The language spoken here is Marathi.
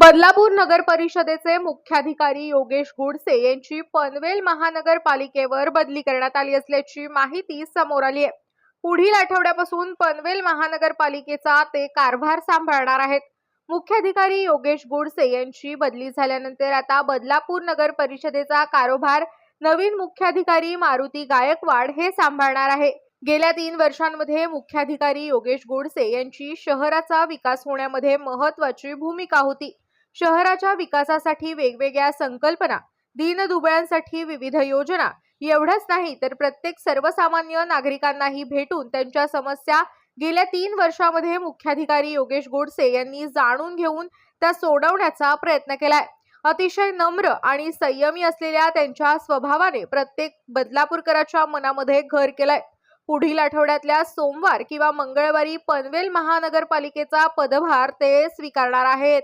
बदलापूर नगर परिषदेचे मुख्याधिकारी योगेश गुडसे यांची पनवेल महानगरपालिकेवर बदली करण्यात आली असल्याची माहिती समोर आली आहे. पुढील आठवड्यापासून पनवेल महानगरपालिकेचा ते कारभार सांभाळणार आहेत. मुख्याधिकारी योगेश गुडसे यांची बदली झाल्यानंतर आता बदलापूर नगर परिषदेचा कारोभार नवीन मुख्याधिकारी मारुती गायकवाड हे सांभाळणार आहे. गेल्या तीन वर्षांमध्ये मुख्याधिकारी योगेश गोडसे यांची शहराचा विकास होण्यामध्ये महत्वाची भूमिका होती. शहराच्या विकासासाठी वेगवेगळ्या संकल्पना दीनदुबळ्यांसाठी विविध योजना एवढंच नाही तर प्रत्येक सर्वसामान्य नागरिकांनाही भेटून त्यांच्या समस्या गेल्या तीन वर्षामध्ये मुख्याधिकारी योगेश गोडसे यांनी जाणून घेऊन त्या सोडवण्याचा प्रयत्न केलाय. अतिशय नम्र आणि संयमी असलेल्या त्यांच्या स्वभावाने प्रत्येक बदलापूरकराच्या मनामध्ये घर केलंय. पुढील आठवड्यातल्या सोमवार किंवा मंगळवारी पनवेल महानगरपालिकेचा पदभार ते स्वीकारणार आहेत.